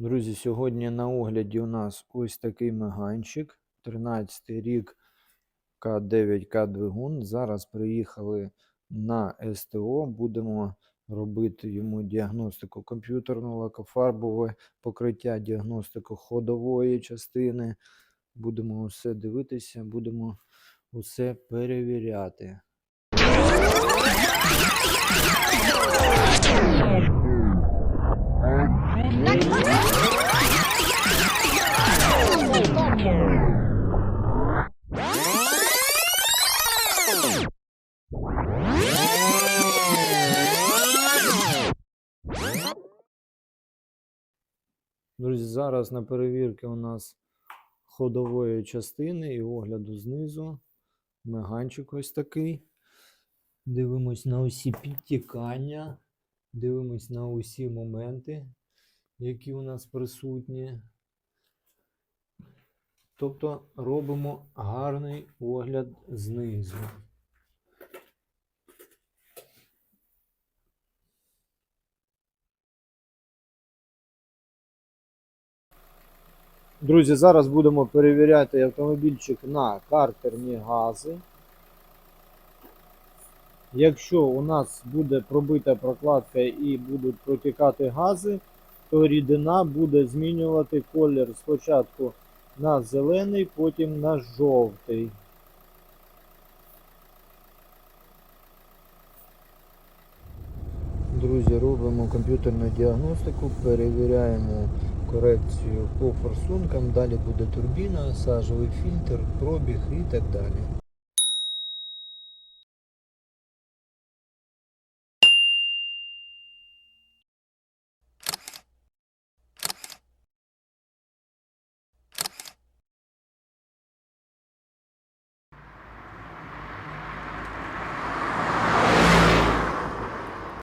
Друзі, сьогодні на огляді у нас ось такий меганчик. 13 рік К9К двигун. Зараз приїхали на СТО. Будемо робити йому діагностику комп'ютерну, лакофарбове покриття, діагностику ходової частини. Будемо усе дивитися, будемо усе перевіряти. Друзі, зараз на перевірки у нас ходової частини і огляду знизу. Меганчик ось такий. Дивимось на усі підтікання, дивимось на усі моменти, які у нас присутні. Тобто робимо гарний огляд знизу. Друзі, зараз будемо перевіряти автомобільчик на картерні гази. Якщо у нас буде пробита прокладка і будуть протікати гази, то рідина буде змінювати колір спочатку на зелений, потім на жовтий. Друзі, робимо комп'ютерну діагностику, перевіряємо корекцію по форсункам, далі буде турбіна, сажовий фільтр, пробіг і так далі.